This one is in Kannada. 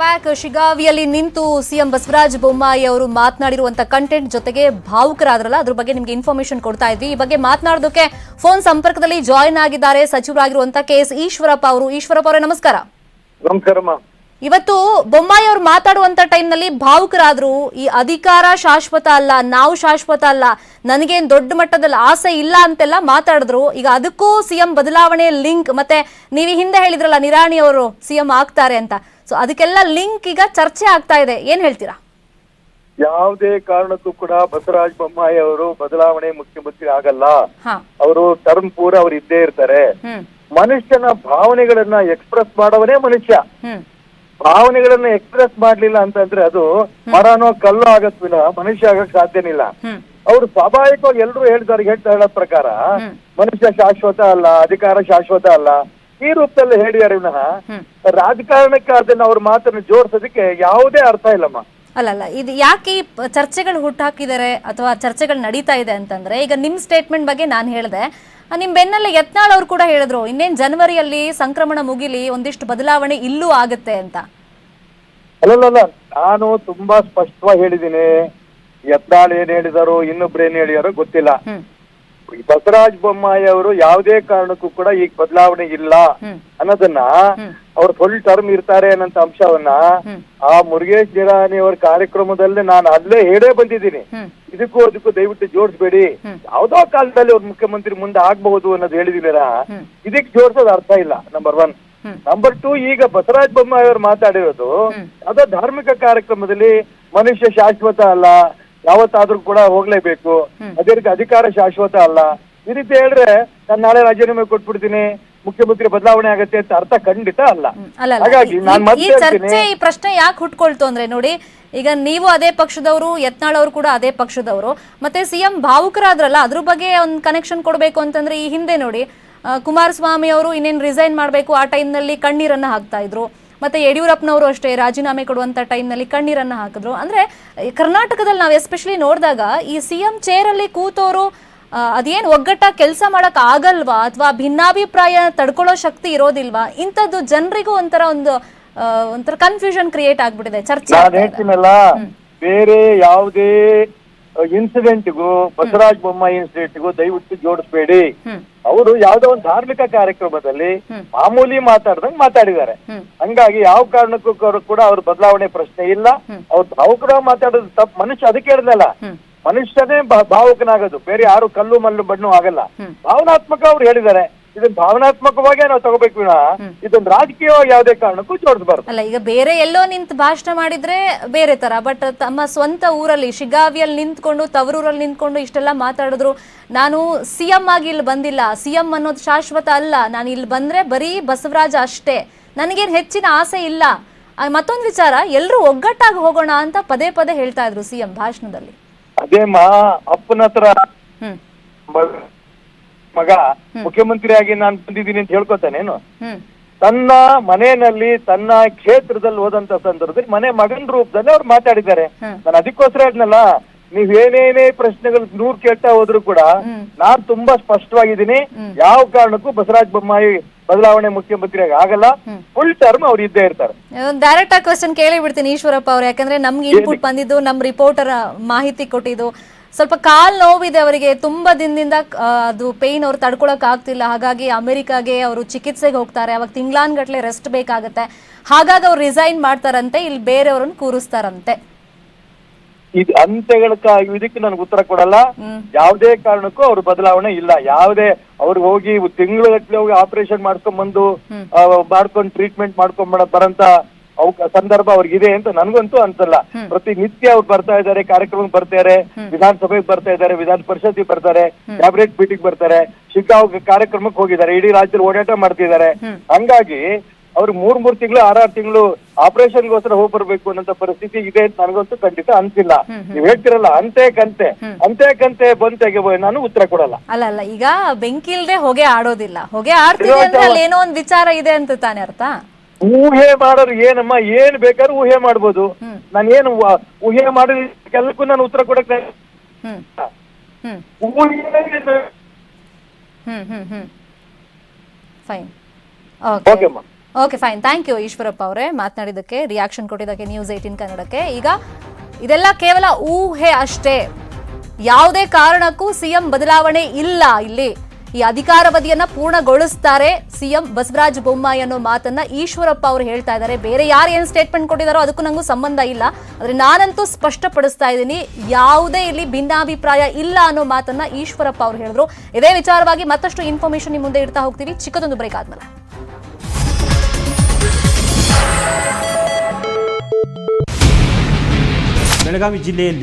ಬ್ಯಾಕ್ ಶಿಗಾವಿಯಲ್ಲಿ ನಿಂತು ಸಿಎಂ ಬಸವರಾಜ ಬೊಮ್ಮಾಯಿ ಅವರು ಮಾತನಾಡಿರುವಂತ ಕಂಟೆಂಟ್ ಜೊತೆಗೆ ಭಾವುಕರಾದ್ರಲ್ಲ ಅದ್ರ ಬಗ್ಗೆ ನಿಮ್ಗೆ ಇನ್ಫಾರ್ಮೇಶನ್ ಕೊಡ್ತಾ ಇದ್ವಿ. ಈ ಬಗ್ಗೆ ಮಾತನಾಡೋದಕ್ಕೆ ಫೋನ್ ಸಂಪರ್ಕದಲ್ಲಿ ಜಾಯಿನ್ ಆಗಿದ್ದಾರೆ ಸಚಿವರಾಗಿರುವಂತ ಕೆ ಎಸ್ ಈಶ್ವರಪ್ಪ ಅವರು. ಈಶ್ವರಪ್ಪ ಅವರೇ ನಮಸ್ಕಾರ. ಇವತ್ತು ಬೊಮ್ಮಾಯಿ ಅವರು ಮಾತಾಡುವಂತ ಟೈಮ್ನಲ್ಲಿ ಭಾವುಕರಾದ್ರು ಈ ಅಧಿಕಾರ ಶಾಶ್ವತ ಅಲ್ಲ ನಾವು ಶಾಶ್ವತ ಅಲ್ಲ ನನಗೇನ್ ದೊಡ್ಡ ಮಟ್ಟದಲ್ಲಿ ಆಸೆ ಇಲ್ಲ ಅಂತೆಲ್ಲ ಮಾತಾಡಿದ್ರು. ಈಗ ಅದಕ್ಕೂ ಸಿಎಂ ಬದಲಾವಣೆ ಲಿಂಕ್ ಮತ್ತೆ ನೀವು ಹಿಂದೆ ಹೇಳಿದ್ರಲ್ಲ ನಿರಾಣಿ ಅವರು ಸಿಎಂ ಆಗ್ತಾರೆ ಅಂತ. ಸೊ ಅದಕ್ಕೆಲ್ಲ ಲಿಂಕ್ ಈಗ ಚರ್ಚೆ ಆಗ್ತಾ ಇದೆ. ಏನ್ ಹೇಳ್ತೀರಾ? ಯಾವುದೇ ಕಾರಣಕ್ಕೂ ಕೂಡ ಬಸವರಾಜ ಬೊಮ್ಮಾಯಿ ಅವರು ಬದಲಾವಣೆ ಮುಖ್ಯಮಂತ್ರಿ ಆಗಲ್ಲ. ಅವರು ಟರ್ಮ್ ಪೂರ ಅವ್ರು ಇದ್ದೇ ಇರ್ತಾರೆ. ಮನುಷ್ಯನ ಭಾವನೆಗಳನ್ನ ಎಕ್ಸ್ಪ್ರೆಸ್ ಮಾಡವನೇ ಮನುಷ್ಯ. ಭಾವನೆಗಳನ್ನ ಎಕ್ಸ್ಪ್ರೆಸ್ ಮಾಡ್ಲಿಲ್ಲ ಅಂತಂದ್ರೆ ಅದು ಮರನೋ ಕಲ್ಲು ಆಗತ್ ವಿನ ಮನುಷ್ಯ ಆಗಕ್ ಸಾಧ್ಯನಿಲ್ಲ. ಇಲ್ಲ ಅವ್ರು ಸ್ವಾಭಾವಿಕವಾಗಿ ಎಲ್ರು ಹೇಳ್ತಾರೆ ಹೇಳ್ತಾ ಹೇಳೋ ಪ್ರಕಾರ ಮನುಷ್ಯ ಶಾಶ್ವತ ಅಲ್ಲ ಅಧಿಕಾರ ಶಾಶ್ವತ ಅಲ್ಲ. ಈ ರೂಪದಲ್ಲಿ ಹೇಳಿದಾರೆ ವಿನಃ ರಾಜಕಾರಣಕ್ಕೆ ಅದನ್ನ ಅವ್ರ ಮಾತನ್ನ ಜೋಡಿಸೋದಕ್ಕೆ ಯಾವುದೇ ಅರ್ಥ ಇಲ್ಲಮ್ಮ. ಅಲ್ಲಲ್ಲ ಇದು ಯಾಕೆ ಚರ್ಚೆಗಳು ಹುಟ್ಟಾಕಿದ್ದಾರೆ ಅಥವಾ ಚರ್ಚೆಗಳು ನಡೀತಾ ಇದೆ ಅಂತಂದ್ರೆ ಈಗ ನಿಮ್ ಸ್ಟೇಟ್ಮೆಂಟ್ ಬಗ್ಗೆ ನಾನು ಹೇಳಿದೆ ನಿಮ್ ಬೆನ್ನಲ್ಲೇ ಯತ್ನಾಳ್ ಅವ್ರು ಕೂಡ ಹೇಳಿದ್ರು ಇನ್ನೇನ್ ಜನವರಿಯಲ್ಲಿ ಸಂಕ್ರಮಣ ಮುಗಿಲಿ ಒಂದಿಷ್ಟು ಬದಲಾವಣೆ ಇಲ್ಲೂ ಆಗುತ್ತೆ ಅಂತ. ಅಲ್ಲಲ್ಲ ನಾನು ತುಂಬಾ ಸ್ಪಷ್ಟವಾಗಿ ಹೇಳಿದ್ದೀನಿ ಯತ್ನಾಳ್ ಏನ್ ಹೇಳಿದಾರೋ ಇನ್ನೊಬ್ರು ಏನ್ ಹೇಳಿದಾರೋ ಗೊತ್ತಿಲ್ಲ. ಬಸವರಾಜ ಬೊಮ್ಮಾಯಿ ಅವರು ಯಾವುದೇ ಕಾರಣಕ್ಕೂ ಕೂಡ ಈಗ ಬದಲಾವಣೆ ಇಲ್ಲ ಅನ್ನೋದನ್ನ. ಅವ್ರು ಫುಲ್ ಟರ್ಮ್ ಇರ್ತಾರೆ ಅನ್ನೋಂತ ಅಂಶವನ್ನ ಆ ಮುರುಗೇಶ್ ನಿರಾಣಿ ಅವರ ಕಾರ್ಯಕ್ರಮದಲ್ಲೇ ನಾನು ಅಲ್ಲೇ ಹೇಳೇ ಬಂದಿದ್ದೀನಿ. ಇದಕ್ಕೂ ಅದಕ್ಕೂ ದಯವಿಟ್ಟು ಜೋಡಿಸ್ಬೇಡಿ. ಯಾವ್ದೋ ಕಾಲದಲ್ಲಿ ಅವ್ರ ಮುಖ್ಯಮಂತ್ರಿ ಮುಂದೆ ಆಗ್ಬಹುದು ಅನ್ನೋದು ಹೇಳಿದಿರ ಹ್ಮ್. ಇದಕ್ಕೆ ಜೋಡಿಸೋದು ಅರ್ಥ ಇಲ್ಲ ನಂಬರ್ ಒನ್ ನಂಬರ್ ಟೂ ಈಗ ಬಸವರಾಜ ಬೊಮ್ಮಾಯಿ ಅವರು ಮಾತಾಡಿರೋದು ಅದೋ ಧಾರ್ಮಿಕ ಕಾರ್ಯಕ್ರಮದಲ್ಲಿ ಮನುಷ್ಯ ಶಾಶ್ವತ ಅಲ್ಲ ಯಾವತ್ತಾದ್ರೂ ಕೂಡ ಹೋಗ್ಲೇಬೇಕು. ಅದೇ ರೀತಿ ಅಧಿಕಾರ ಶಾಶ್ವತ ಅಲ್ಲ. ಈ ರೀತಿ ಹೇಳಿದ್ರೆ ನಾನು ನಾಳೆ ರಾಜೀನಾಮೆ ಕೊಟ್ಬಿಡ್ತೀನಿ ಮುಖ್ಯಮಂತ್ರಿ ಬದಲಾವಣೆ ಆಗತ್ತೆ ಅಂತ ಅರ್ಥ ಖಂಡಿತ ಅಲ್ಲ. ಹಾಗಾಗಿ ಈ- ಮತ್ತೆ ಈ ಚರ್ಚೆ ಈ ಪ್ರಶ್ನೆ ಯಾಕೆ ಹುಟ್ಕೊಳ್ತು ಅಂದ್ರೆ ನೋಡಿ ಈಗ ನೀವು ಅದೇ ಪಕ್ಷದವರು ಯತ್ನಾಳ್ ಅವರು ಕೂಡ ಅದೇ ಪಕ್ಷದವರು. ಮತ್ತೆ ಸಿಎಂ ಭಾವುಕರಾದ್ರಲ್ಲ ಅದ್ರ ಬಗ್ಗೆ ಒಂದು ಕನೆಕ್ಷನ್ ಕೊಡಬೇಕು ಅಂತಂದ್ರೆ ಈ ಹಿಂದೆ ನೋಡಿ ಕುಮಾರಸ್ವಾಮಿ ಅವರು ಇನ್ನೇನು ರಿಸೈನ್ ಮಾಡಬೇಕು ಆ ಟೈಮ್ನಲ್ಲಿ ಕಣ್ಣೀರನ್ನ ಹಾಕ್ತಾ ಇದ್ರು. ಮತ್ತೆ ಯಡಿಯೂರಪ್ಪನವರು ಅಷ್ಟೇ ರಾಜೀನಾಮೆ ಕೊಡುವಂತ ಟೈಮ್ನಲ್ಲಿ ಕಣ್ಣೀರನ್ನ ಹಾಕಿದ್ರು. ಅಂದ್ರೆ ಕರ್ನಾಟಕದಲ್ಲಿ ನಾವು ಎಸ್ಪೆಷಲಿ ನೋಡಿದಾಗ ಈ ಸಿಎಂ ಚೇರಲ್ಲಿ ಕೂತವರು ಅದೇನು ಅದೇನ್ ಒಗ್ಗಟ್ಟ ಕೆಲಸ ಮಾಡಕ್ ಆಗಲ್ವಾ ಅಥವಾ ಭಿನ್ನಾಭಿಪ್ರಾಯ ತಡ್ಕೊಳ್ಳೋ ಶಕ್ತಿ ಇರೋದಿಲ್ವಾ? ಇಂಥದ್ದು ಜನರಿಗೂ ಒಂಥರ ಒಂದು ಒಂಥರ ಕನ್ಫ್ಯೂಷನ್ ಕ್ರಿಯೇಟ್ ಆಗ್ಬಿಟ್ಟಿದೆ. ಚರ್ಚೆ ಹೇಳ್ತೀನಲ್ಲ ಬೇರೆ ಯಾವುದೇ ಇನ್ಸಿಡೆಂಟ್ಗೂ ಬಸವರಾಜ ಬೊಮ್ಮಾಯಿ ಇನ್ಸಿಡೆಂಟ್ಗೂ ದಯವಿಟ್ಟು ಜೋಡಿಸ್ಬೇಡಿ. ಅವರು ಯಾವ್ದೋ ಒಂದು ಧಾರ್ಮಿಕ ಕಾರ್ಯಕ್ರಮದಲ್ಲಿ. ಮಾಮೂಲಿ ಮಾತಾಡ್ದಂಗ್ ಮಾತಾಡಿದ್ದಾರೆ. ಹಂಗಾಗಿ ಯಾವ ಕಾರಣಕ್ಕೂ ಕೂಡ ಅವ್ರ ಬದಲಾವಣೆ ಪ್ರಶ್ನೆ ಇಲ್ಲ. ಅವ್ರ ಭಾವುಕರ ಮಾತಾಡೋದು ತಪ್ಪು. ಮನುಷ್ಯ ಅದಕ್ಕೆ ಹೇಳಿದಲ್ಲ ಮನುಷ್ಯನೇ ಭಾವುಕನಾಗೋದು. ಬೇರೆ ಯಾರು ಕಲ್ಲು ಮಲ್ಲು ಬಣ್ಣು ಆಗಲ್ಲ ಭಾವನಾತ್ಮಕ ಅವ್ರು ಹೇಳಿದ್ದಾರೆ. ಇದನ್ನ ಭಾವನಾತ್ಮಕವಾಗಿ ನಾವು ತಗೋಬೇಕು ವಿನ. ಇದೊಂದು ರಾಜಕೀಯವಾಗಿ ಯಾವುದೇ ಕಾರಣಕ್ಕೂ ಜೋಡಿಸಬಾರ್ದು ಅಲ್ಲ ಈಗ ಬೇರೆ ಎಲ್ಲೋ ನಿಂತ ಭಾಷಣ ಮಾಡಿದ್ರೆ ಬೇರೆ ತರ ಬಟ್ ತಮ್ಮ ಸ್ವಂತ ಊರಲ್ಲಿ ಶಿಗಾವಿಯಲ್ಲಿ ನಿಂತ್ಕೊಂಡು ತವರೂರಲ್ಲಿ ನಿಂತ್ಕೊಂಡು ಇಷ್ಟೆಲ್ಲ ಮಾತಾಡಿದ್ರು. ನಾನು ಸಿಎಂ ಆಗಿ ಇಲ್ಲಿ ಬಂದಿಲ್ಲ. ಸಿಎಂ ಅನ್ನೋದು ಶಾಶ್ವತ ಅಲ್ಲ. ನಾನು ಇಲ್ಲಿ ಬಂದ್ರೆ ಬರೀ ಬಸವರಾಜ ಅಷ್ಟೇ. ನನಗೇನು ಹೆಚ್ಚಿನ ಆಸೆ ಇಲ್ಲ. ಮತ್ತೊಂದು ವಿಚಾರ ಎಲ್ಲರೂ ಒಗ್ಗಟ್ಟಾಗಿ ಹೋಗೋಣ ಅಂತ ಪದೇ ಪದೇ ಹೇಳ್ತಾ ಇದ್ರು ಸಿಎಂ ಭಾಷಣದಲ್ಲಿ. ಅದೇ ಮಾ ಅಪ್ಪನ ಹತ್ರ ಮಗ ಮುಖ್ಯಮಂತ್ರಿಯಾಗಿ ನಾನು ಬಂದಿದ್ದೀನಿ ಅಂತ ಹೇಳ್ಕೊತಾನೇನು ತನ್ನ ಮನೆಯಲ್ಲಿ ತನ್ನ ಕ್ಷೇತ್ರದಲ್ಲಿ ಹೋದಂತ ಸಂದರ್ಭದಲ್ಲಿ ಮನೆ ಮಗನ ರೂಪದಲ್ಲಿ ಅವ್ರು ಮಾತಾಡಿದ್ದಾರೆ. ನಾನು ಅದಕ್ಕೋಸ್ಕರ ಹೇಳ್ನಲ್ಲ ನೀವ್ ಏನೇನೇ ಪ್ರಶ್ನೆಗಳು ನೂರ್ ಕೇಳ್ತಾ ಹೋದ್ರು ಕೂಡ. ನಾನ್ ತುಂಬಾ ಸ್ಪಷ್ಟವಾಗಿದ್ದೀನಿ. ಯಾವ ಕಾರಣಕ್ಕೂ ಬಸವರಾಜ ಬೊಮ್ಮಾಯಿ ಬದಲಾವಣೆ ಮುಖ್ಯಮಂತ್ರಿಯಾಗಿ ಆಗಲ್ಲ. ಫುಲ್ ಟರ್ಮ್ ಅವ್ರು ಇದ್ದೇ ಇರ್ತಾರೆ. ಡೈರೆಕ್ಟ್ ಆಗಿ ಕ್ವಶನ್ ಕೇಳಿ ಬಿಡ್ತೀನಿ ಈಶ್ವರಪ್ಪ ಅವ್ರು ಯಾಕಂದ್ರೆ ನಮ್ಗೆ ಇನ್ಪುಟ್ ಬಂದಿದ್ದು ನಮ್ ರಿಪೋರ್ಟರ್ ಮಾಹಿತಿ ಕೊಟ್ಟಿದ್ದು. ಸ್ವಲ್ಪ ಕಾಲ್ ನೋವಿದೆ ಅವರಿಗೆ. ತುಂಬಾ ದಿನದಿಂದ ಅದು ಪೇಯ್ನ್ ಅವ್ರು ತಡ್ಕೊಳಕ್ ಆಗ್ತಿಲ್ಲ. ಹಾಗಾಗಿ ಅಮೆರಿಕಾಗೆ ಅವರು ಚಿಕಿತ್ಸೆಗೆ ಹೋಗ್ತಾರೆ. ಅವಾಗ ತಿಂಗ್ಳಾನ್ಗಟ್ಲೆ ರೆಸ್ಟ್ ಬೇಕಾಗತ್ತೆ. ಹಾಗಾಗಿ ಅವ್ರು ರಿಸೈನ್ ಮಾಡ್ತಾರಂತೆ ಇಲ್ಲಿ ಬೇರೆಯವ್ರನ್ನ ಕೂರಿಸ್ತಾರಂತೆ. ಇದು ಅಂತ್ಯಗಳ ಇದಕ್ಕೆ ನನಗೆ ಉತ್ತರ ಕೊಡಲ್ಲ. ಯಾವುದೇ ಕಾರಣಕ್ಕೂ ಅವ್ರ ಬದಲಾವಣೆ ಇಲ್ಲ. ಯಾವುದೇ ಅವ್ರಿಗೆ ಹೋಗಿ ತಿಂಗಳ ಹೋಗಿ ಆಪರೇಷನ್ ಮಾಡ್ಕೊಂಡ್ ಬಂದು ಮಾಡ್ಕೊಂಡು ಟ್ರೀಟ್ಮೆಂಟ್ ಮಾಡ್ಕೊಂಡ್ ಬರ- ಬರಂತ ಸಂದರ್ಭ ಅವ್ರಿಗಿದೆ ಅಂತ ನನ್ಗಂತೂ ಅನ್ಸಲ್ಲ. ಪ್ರತಿನಿತ್ಯ ಅವ್ರು ಬರ್ತಾ ಇದ್ದಾರೆ ಕಾರ್ಯಕ್ರಮಕ್ಕೆ ಬರ್ತಾರೆ ವಿಧಾನಸಭೆಗೆ ಬರ್ತಾ ಇದ್ದಾರೆ ವಿಧಾನ ಪರಿಷತ್ಗೆ ಬರ್ತಾರೆ ಕ್ಯಾಬಿನೆಟ್ ಮೀಟಿಂಗ್ ಬರ್ತಾರೆ ಶಿಗ್ಗಾಂವ್ ಕಾರ್ಯಕ್ರಮಕ್ಕೆ ಹೋಗಿದ್ದಾರೆ ಇಡೀ ರಾಜ್ಯದಲ್ಲಿ ಓಡಾಟ ಮಾಡ್ತಿದ್ದಾರೆ. ಹಂಗಾಗಿ ಅವ್ರು ಮೂರ್ ಮೂರ್ ತಿಂಗಳು ಆರಾರು ತಿಂಗಳು ಆಪರೇಷನ್ಗೋಸ್ಕರ ಹೋಗಿ ಬರ್ಬೇಕು ಅನ್ನೋ ಪರಿಸ್ಥಿತಿ ಇದೆ ಅಂತ ನನಗಂತೂ ಖಂಡಿತ ಅನ್ಸಿಲ್ಲ. ನೀವ್ ಹೇಳ್ತಿರಲ್ಲ ಅಂತೆ ಕಂತೆ ಅಂತೆ ಕಂತೆ ಬಂತೆಗೆ ನಾನು ಉತ್ತರ ಕೊಡಲ್ಲ. ಅಲ್ಲ ಅಲ್ಲ ಈಗ ಬೆಂಕಿ ಇಲ್ದೆ ಹೊಗೆ ಆಡೋದಿಲ್ಲ. ಹೊಗೆ ಆಡ್ತಿದೆ ಅಂದ್ರೆ ಏನೋ ಒಂದ್ ವಿಚಾರ ಇದೆ ಅಂತ ತಾನೇ ಅರ್ಥ? ಊಹೆ ಮಾಡೋರು ಏನಮ್ಮ ಏನ್ ಬೇಕಾದ್ರೂ ಊಹೆ ಮಾಡ್ಬೋದು. ನಾನು ಏನು ಊಹೆ ಮಾಡೋದಕ್ಕೆಲ್ಲಕ್ಕೂ ನಾನು ಉತ್ತರ ಕೊಡಕ್ಕೆ fine okay fine thank you Eshwarappa ಅವರೇ ಮಾತನಾಡಿದ್ದಕ್ಕೆ ರಿಯಾಕ್ಷನ್ ಕೊಟ್ಟಿದ್ದಕ್ಕೆ ನ್ಯೂಸ್ ಏಯ್ಟೀನ್ ಕನ್ನಡಕ್ಕೆ. ಈಗ ಇದೆಲ್ಲ ಕೇವಲ ಊಹೆ ಅಷ್ಟೇ. ಯಾವುದೇ ಕಾರಣಕ್ಕೂ ಸಿಎಂ ಬದಲಾವಣೆ ಇಲ್ಲ ಇಲ್ಲಿ. ಈ ಅಧಿಕಾರವಧಿಯನ್ನ ಪೂರ್ಣಗೊಳಿಸ್ತಾರೆ ಸಿಎಂ ಬಸವರಾಜ ಬೊಮ್ಮಾಯಿ ಅನ್ನೋ ಮಾತನ್ನ ಈಶ್ವರಪ್ಪ ಅವರು ಹೇಳ್ತಾ ಇದ್ದಾರೆ. ಬೇರೆ ಯಾರು ಏನ್ ಸ್ಟೇಟ್ಮೆಂಟ್ ಕೊಟ್ಟಿದಾರೋ ಅದಕ್ಕೂ ನಂಗೂ ಸಂಬಂಧ ಇಲ್ಲ. ಆದ್ರೆ ನಾನಂತೂ ಸ್ಪಷ್ಟಪಡಿಸ್ತಾ ಇದ್ದೀನಿ, ಯಾವುದೇ ಇಲ್ಲಿ ಭಿನ್ನಾಭಿಪ್ರಾಯ ಇಲ್ಲ ಅನ್ನೋ ಮಾತನ್ನ ಈಶ್ವರಪ್ಪ ಅವರು ಹೇಳಿದ್ರು. ಇದೇ ವಿಚಾರವಾಗಿ ಮತ್ತಷ್ಟು ಇನ್ಫಾರ್ಮೇಶನ್ ನಿಮ್ಮ ಮುಂದೆ ಇಡ್ತಾ ಹೋಗ್ತೀವಿ. ಚಿಕ್ಕದೊಂದು ಬ್ರೇಕ್ ಆದ್ಮೇಲೆ. ಬೆಳಗಾವಿ ಜಿಲ್ಲೆಯಲ್ಲಿ